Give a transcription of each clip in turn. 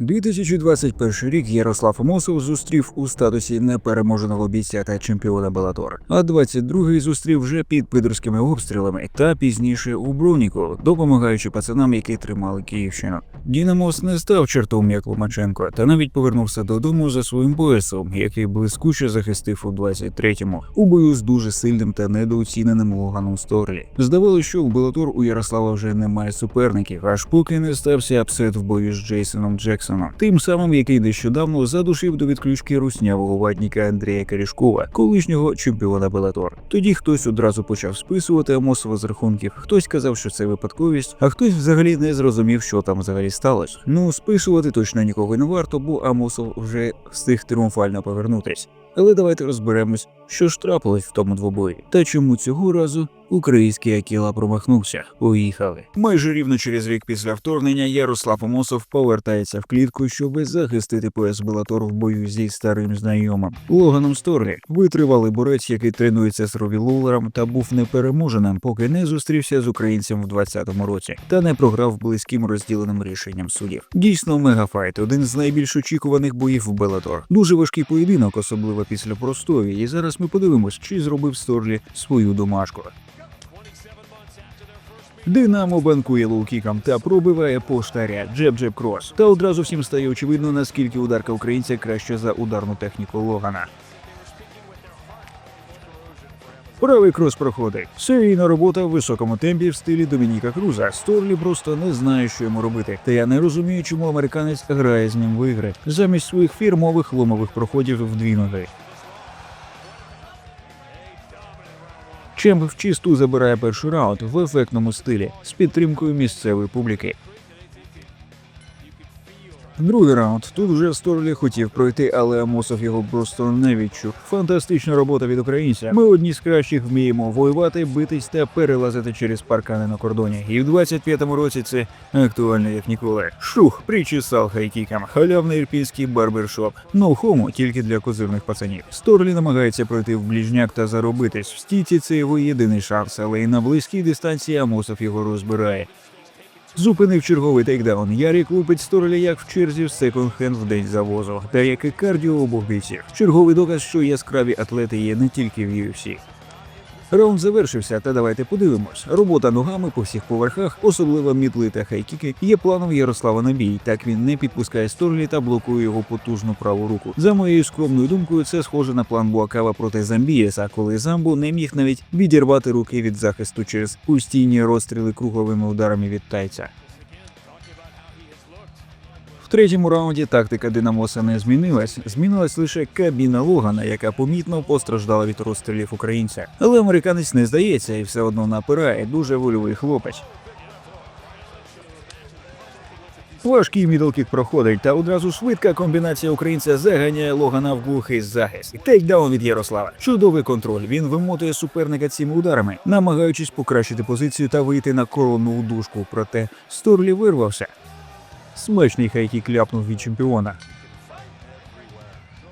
2021 рік Ярослав Амосов зустрів у статусі непереможеного бійця та чемпіона Белатор, а 22-й зустрів вже під підерськими обстрілами та пізніше у Броніку, допомагаючи пацанам, які тримали Київщину. Дінамос не став чертом як Ломаченко, та навіть повернувся додому за своїм поясом, який блискуче захистив у 23-му, у бою з дуже сильним та недооціненим Логаном Сторлі. Здавалося, що в Белатор у Ярослава вже немає суперників, аж поки не стався апсет в бою з Джейсоном Джексоном, тим самим, який нещодавно задушив до відключки руснявого ватніка Андрія Карішкова, колишнього чемпіона Белатор. Тоді хтось одразу почав списувати Амосова з рахунків, хтось казав, що це випадковість, а хтось взагалі не зрозумів, що там взагалі сталося. Ну списувати точно нікого не варто, бо Амосов вже встиг тріумфально повернутись. Але давайте розберемось, що ж трапилось в тому двобої, та чому цього разу український Акіла промахнувся. Поїхали. Майже рівно через рік після вторгнення Ярослав Амосов повертається в клітку, щоб захистити пояс Белатор в бою зі старим знайомим Логаном Сторлі. Витривалий борець, який тренується з Рові Лулером та був непереможеним, поки не зустрівся з українцем в 20-му році та не програв близьким розділеним рішенням суддів. Дійсно, мегафайт один з найбільш очікуваних боїв в Белатор. Дуже важкий поєдинок, особливо після простої. І зараз ми подивимось, чи зробив Сторлі свою домашку. Динамо банкує лоукіком та пробиває поштаря джеб-джеб крос. Та одразу всім стає очевидно, наскільки ударка українця краще за ударну техніку Логана. Правий крос проходить. Серійна робота в високому темпі в стилі Домініка Круза. Сторлі просто не знає, що йому робити. Та я не розумію, чому американець грає з ним в ігри замість своїх фірмових ломових проходів в ноги. Чемп в чисту забирає перший раунд в ефектному стилі з підтримкою місцевої публіки. Другий раунд. Тут вже Сторлі хотів пройти, але Амосов його просто не відчув. Фантастична робота від українця. Ми одні з кращих вміємо воювати, битись та перелазити через паркани на кордоні. І в 25-му році це актуально як ніколи. Шух, причесал хайкікам. Халявний ірпінський барбершоп. Homo тільки для козирних пацанів. Сторлі намагається пройти в ближняк та заробитись. В стійці це його єдиний шанс, але і на близькій дистанції Амосов його розбирає. Зупинив черговий тейкдаун. Ярік лупить Сторлі як в черзі в секонд-хенд в день завозу, та як і кардіо обох бійців. Черговий доказ, що яскраві атлети є не тільки в UFC. Раунд завершився, та давайте подивимось. Робота ногами по всіх поверхах, особливо мітли та хайкіки, є планом Ярослава на бій. Так він не підпускає Сторлі та блокує його потужну праву руку. За моєю скромною думкою, це схоже на план Буакава проти Замбієса, коли замбу не міг навіть відірвати руки від захисту через постійні розстріли круговими ударами від тайця. Третьому раунді тактика Динамоса не змінилась. Змінилась лише кабіна Логана, яка помітно постраждала від розстрілів українця. Але американець не здається і все одно напирає. Дуже вольовий хлопець. Важкий мідлкік проходить, та одразу швидка комбінація українця заганяє Логана в глухий захист. Тейкдаун від Ярослава. Чудовий контроль. Він вимотує суперника цими ударами, намагаючись покращити позицію та вийти на коронну удушку. Проте Сторлі вирвався. Смачний хайкік ляпнув від чемпіона.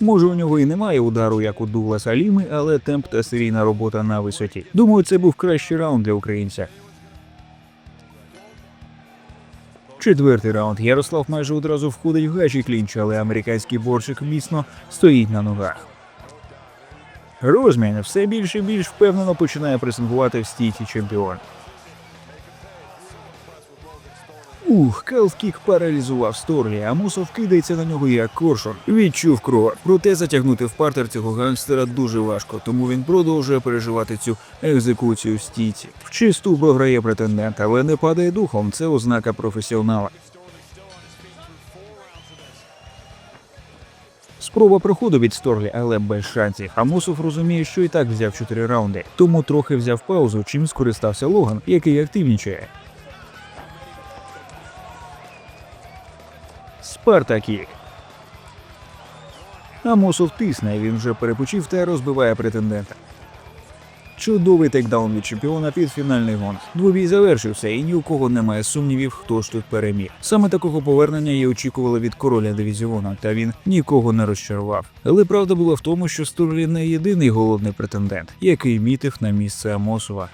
Може, у нього і немає удару, як у Дугласа Ліми, але темп та серійна робота на висоті. Думаю, це був кращий раунд для українця. Четвертий раунд. Ярослав майже одразу входить в гачі клінч, але американський борщик міцно стоїть на ногах. Розмін все більше і більш впевнено починає пресингувати в стійці чемпіон. Ух, калфкік паралізував Сторлі, а Мусов кидається на нього як коршун. Відчув кров. Проте затягнути в партер цього гангстера дуже важко, тому він продовжує переживати цю екзекуцію в стійці. В чисту програє претендент, але не падає духом. Це ознака професіонала. Спроба проходу від Сторлі, але без шансів. Амосов розуміє, що і так взяв 4 раунди, тому трохи взяв паузу, чим скористався Логан, який активнічає. Спартакік. Амосов тисне, він вже перепочив та розбиває претендента. Чудовий тейкдаун від чемпіона під фінальний гонг. Двобій завершився, і ні у кого немає сумнівів, хто ж тут переміг. Саме такого повернення і очікували від короля дивізіону, та він нікого не розчарував. Але правда була в тому, що Сторлі не єдиний голодний претендент, який мітив на місце Амосова.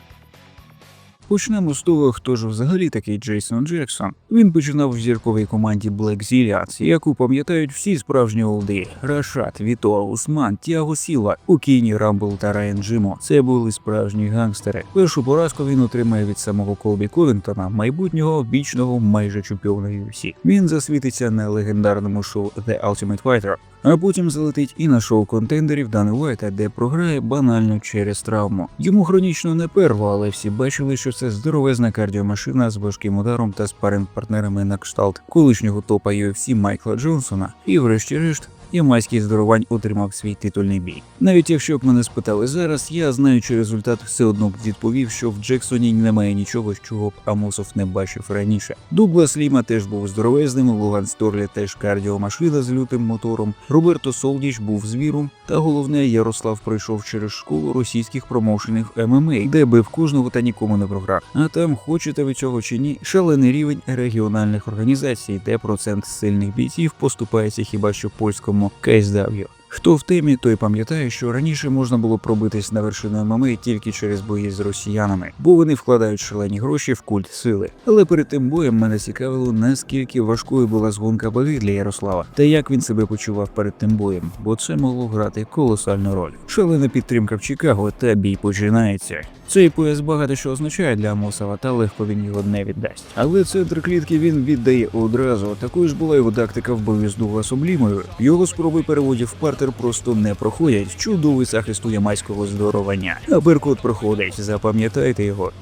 Почнемо з того, хто ж взагалі такий Джейсон Джексон. Він починав в зірковій команді Black Zillions, яку пам'ятають всі справжні олди: Рашат, Віто, Усман, Тіаго Сіла, Укіні, Рамбл та Райан Джимо. Це були справжні гангстери. Першу поразку він отримає від самого Колбі Ковінтона, майбутнього вічного майже чемпіона UFC. Він засвітиться на легендарному шоу The Ultimate Fighter, а потім залетить і на шоу контендерів Дани Уайта, де програє банально через травму. Йому хронічно не перво, але всі бачили, що це здоровезна кардіомашина з важким ударом та спаринг партнерами на кшталт колишнього топа UFC Майкла Джонсона. І, врешті-решт, Ямайський здоровань отримав свій титульний бій. Навіть якщо б мене спитали зараз, я знаючи результат, все одно б відповів, що в Джексоні немає нічого, чого б Амосов не бачив раніше. Дуглас Ліма теж був здоровезним, Луган Сторлі теж кардіомашина з лютим мотором. Роберто Солдіч був звіром, та головне, Ярослав пройшов через школу російських промоушенів ММА, де бив кожного та нікому не програв. А там, хочете ви цього чи ні, шалений рівень регіональних організацій, де процент сильних бійців поступається хіба що польському como Chris Dario. Хто в темі, той пам'ятає, що раніше можна було пробитись на вершину ММА тільки через бої з росіянами, бо вони вкладають шалені гроші в культ сили. Але перед тим боєм мене цікавило, наскільки важкою була згонка ваги для Ярослава, та як він себе почував перед тим боєм, бо це могло грати колосальну роль. Шалена підтримка в Чикаго та бій починається. Цей пояс багато що означає для Амосова, та легко він його не віддасть. Але центр клітки він віддає одразу. Такою ж була його тактика в бою з Дугласом Лімою. Його спроби переводів в партер просто не проходять. Чудовий захист у ямайського здоровання. А Беркут проходить, запам'ятайте його.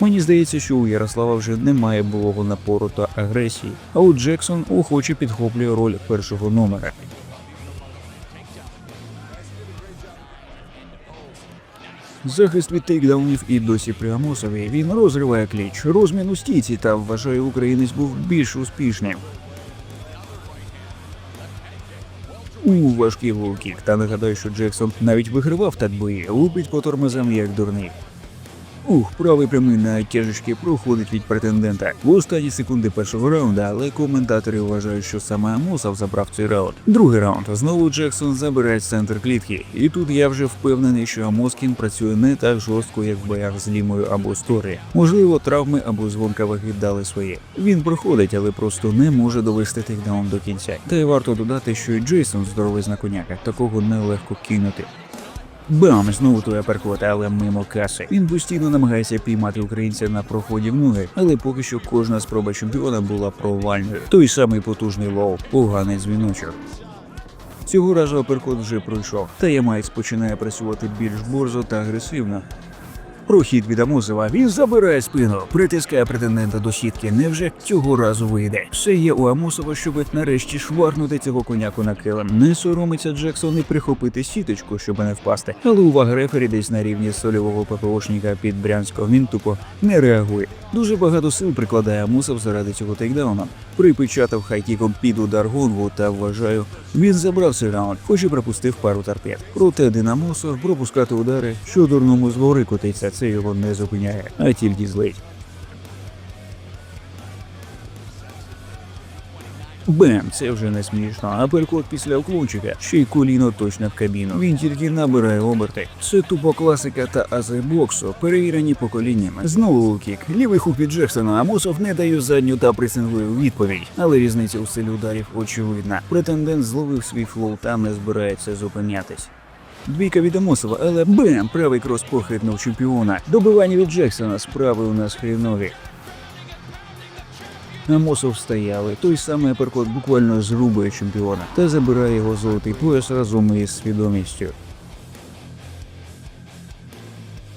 Мені здається, що у Ярослава вже немає булого напору та агресії, а от Джексон охоче підхоплює роль першого номера. Захист від тейкдаунів і досі при. Він розриває кліч, розмін у стійці та вважає, українець був більш успішним. У важкий лоукік. Та нагадаю, що Джексон навіть вигравав так бої, лупить по тормозам як дурний. Ух, правий прямий на тяжечки проходить від претендента в останні секунди першого раунду, але коментатори вважають, що саме Амосов забрав цей раунд. Другий раунд знову Джексон забирає центр клітки, і тут я вже впевнений, що Амоскін працює не так жорстко, як в боях з Лімою або Сторі. Можливо, травми або звонка ваги дали своє. Він проходить, але просто не може довести тейкдаун до кінця. Та й варто додати, що і Джейсон здоровий коняка, такого нелегко кинути. Бам! Знову той аперкот, але мимо каси. Він постійно намагається піймати українця на проході в ноги, але поки що кожна спроба чемпіона була провальною. Той самий потужний лоу, поганий дзвіночок. Цього разу аперкот вже пройшов, та Ямайкс починає працювати більш борзо та агресивно. Прохід від Амосова він забирає спину, притискає претендента до сітки. Невже цього разу вийде? Все є у Амосова, щоб нарешті шварнути цього коняку на килим. Не соромиться Джексон і прихопити сіточку, щоб не впасти. Але увага рефері десь на рівні сольового ППОшника під Брянського. Він тупо не реагує. Дуже багато сил прикладає Амосов заради цього тейкдауна. Припечатав хайкіком під удар Гонву та вважаю, він забрав цей хоч і пропустив пару торпед. Проте один Амосов пропускати удари, що дурному згори котиться, це його не зупиняє, а тільки злить. Бем, це вже не смішно. Аперкот після уклончика, ще й коліно точно в кабіну. Він тільки набирає оберти. Це тупо класика та ази боксу, перевірені поколіннями. Знову лукік. Лівий хук від Джексона, а Мусов не дає задню та пресингує відповідь. Але різниця у стилі ударів очевидна. Претендент зловив свій флоу та не збирається зупинятись. Двійка від Амосова, але бем! Правий крос похитнув чемпіона. Добивання від Джексона, справи у нас хрінові. Амосов стояли. Той самий перкот буквально зрубує чемпіона та забирає його золотий пояс разом із свідомістю.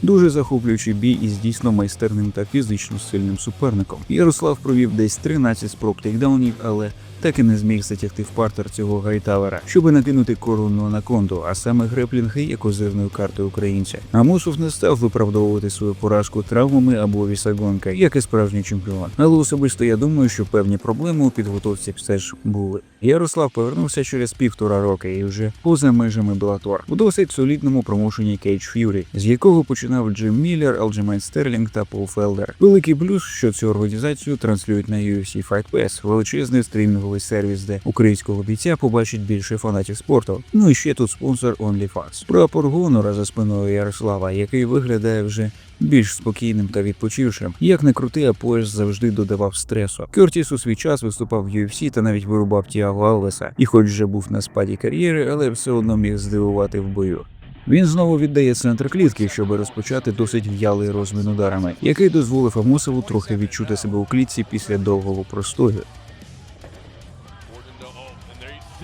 Дуже захоплюючий бій із дійсно майстерним та фізично сильним суперником. Ярослав провів десь 13 спроб тейкдаунів, але так і не зміг затягти в партер цього гайтавера, щоби накинути коронну анаконду, а саме греплінг є козирною картою українця. Амосов не став виправдовувати свою поразку травмами або вісагонка, як і справжній чемпіон. Але особисто я думаю, що певні проблеми у підготовці все ж були. Ярослав повернувся через півтора роки і вже поза межами Белатор у досить солідному промоушені Cage Fury, з якого починав починав Джим Міллер, Алджемайн Стерлінг та Пол Фелдер. Великий плюс, що цю організацію транслюють на UFC Fight Pass, величезний стрімінговий сервіс, де українського бійця побачить більше фанатів спорту. Ну і ще тут спонсор OnlyFans. Прапор гонора за спиною Ярослава, який виглядає вже більш спокійним та відпочившим. Як не крути, а пояс завжди додавав стресу. Кертіс у свій час виступав в UFC та навіть вирубав Тіаго Алвеса. І хоч вже був на спаді кар'єри, але все одно міг здивувати в бою. Він знову віддає центр клітки, щоб розпочати досить в'ялий розмін ударами, який дозволив Амосову трохи відчути себе у клітці після довгого простою.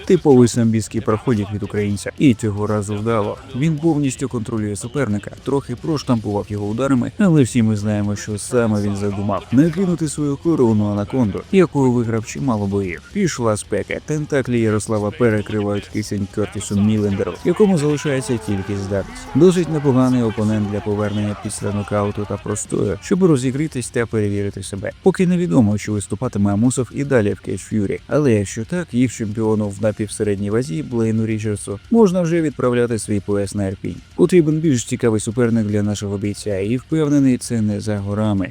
Типовий самбійський проходік від українця, і цього разу вдало. Він повністю контролює суперника, трохи проштампував його ударами, але всі ми знаємо, що саме він задумав накинути свою корону анаконду, якою виграв чимало боїв. Пішла спека. Тентаклі Ярослава перекривають кисень Кертісу Мілендеру, якому залишається тільки здатись. Досить непоганий опонент для повернення після нокауту та простою, щоб розігрітись та перевірити себе. Поки невідомо, чи виступатиме Амусов і далі в Кейдж Ф'юрі. Але якщо так, їх чемпіону в напівсередній вазі Блейну Річардсу можна вже відправляти свій пояс на Ерпінь. Потрібен більш цікавий суперник для нашого бійця, і впевнений, це не за горами.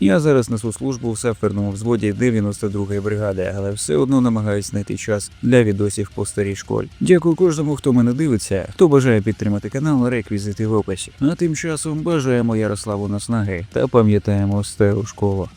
Я зараз несу службу в саферному взводі 92-ї бригади, але все одно намагаюсь знайти час для відосів по старій школі. Дякую кожному, хто мене дивиться, хто бажає підтримати канал, реквізити в описі. А тим часом бажаємо Ярославу наснаги та пам'ятаємо стару школу.